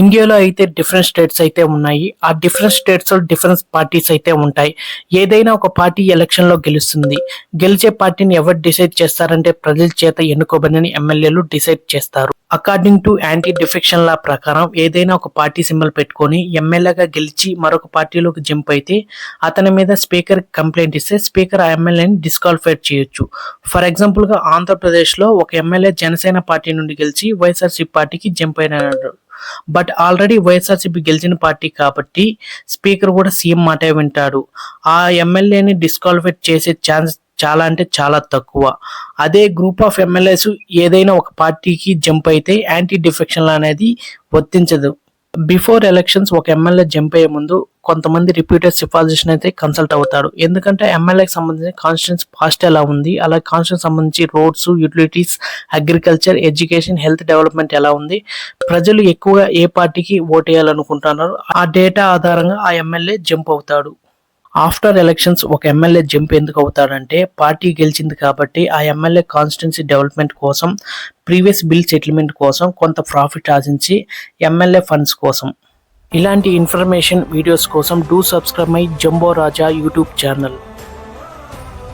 ఇండియాలో అయితే different states అయితే ఉన్నాయి. ఆ డిఫరెంట్ స్టేట్స్లో డిఫరెంట్ పార్టీస్ అయితే ఉంటాయి. ఏదైనా ఒక పార్టీ ఎలక్షన్లో గెలుస్తుంది. గెలిచే పార్టీని ఎవరు డిసైడ్ చేస్తారంటే ప్రజల చేత ఎన్నుకోబడిన ఎమ్మెల్యేలు డిసైడ్ చేస్తారు. According to anti defection law ప్రకారం ఏదైనా ఒక పార్టీ సింబల్ పెట్టుకొని ఎమ్మెల్యేగా గెలిచి మరొక పార్టీలోకి జంప్ అయితే అతని మీద స్పీకర్ కంప్లైంట్ ఇస్తే స్పీకర్ ఆ ఎమ్మెల్యేని డిస్క్వాలిఫై చేయొచ్చు. ఫర్ ఎగ్జాంపుల్గా ఆంధ్రప్రదేశ్లో ఒక ఎమ్మెల్యే జనసేన పార్టీ నుండి గెలిచి వైఎస్ఆర్సీ పార్టీకి జంప్ అయినాడు. బట్ ఆల్రెడీ వైఎస్ఆర్సీపీ గెలిచిన పార్టీ కాబట్టి స్పీకర్ కూడా సీఎం మాటే వింటాడు. ఆ ఎమ్మెల్యేని డిస్క్వాలిఫై చేసే ఛాన్స్ చాలా అంటే చాలా తక్కువ. అదే గ్రూప్ ఆఫ్ ఎమ్మెల్యేస్ ఏదైనా ఒక పార్టీకి జంప్ అయితే యాంటీ డిఫెక్షన్ అనేది వర్తించదు. బిఫోర్ ఎలక్షన్స్ ఒక ఎమ్మెల్యే జంప్ అయ్యే ముందు కొంతమంది రిప్యూటెడ్ సిఫార్సుషన్ అయితే కన్సల్ట్ అవుతాడు ఎందుకంటే ఎమ్మెల్యేకి సంబంధించిన కాన్స్టిట్యూన్స్ పాస్ట్ ఎలా ఉంది? అలాగే కాన్స్టిట్యూన్స్ సంబంధించి roads utilities agriculture education health development ఎలా ఉంది? ప్రజలు ఎక్కువగా ఏ పార్టీకి ఓట్ వేయాలనుకుంటున్నారు ఆ డేటా ఆధారంగా ఆ ఎమ్మెల్యే జంప్ అవుతాడు. ఆఫ్టర్ ఎలక్షన్స్ ఒక ఎమ్మెల్యే జంప్ ఎందుకు అవుతాడంటే పార్టీ గెలిచింది కాబట్టి ఆ ఎమ్మెల్యే కాన్స్టిట్యున్సీ డెవలప్మెంట్ కోసం ప్రీవియస్ బిల్ సెటిల్మెంట్ కోసం కొంత ప్రాఫిట్ ఆశించి ఎమ్మెల్యే ఫండ్స్ కోసం. ఇలాంటి ఇన్ఫర్మేషన్ వీడియోస్ కోసం do subscribe my Jambo Raja YouTube channel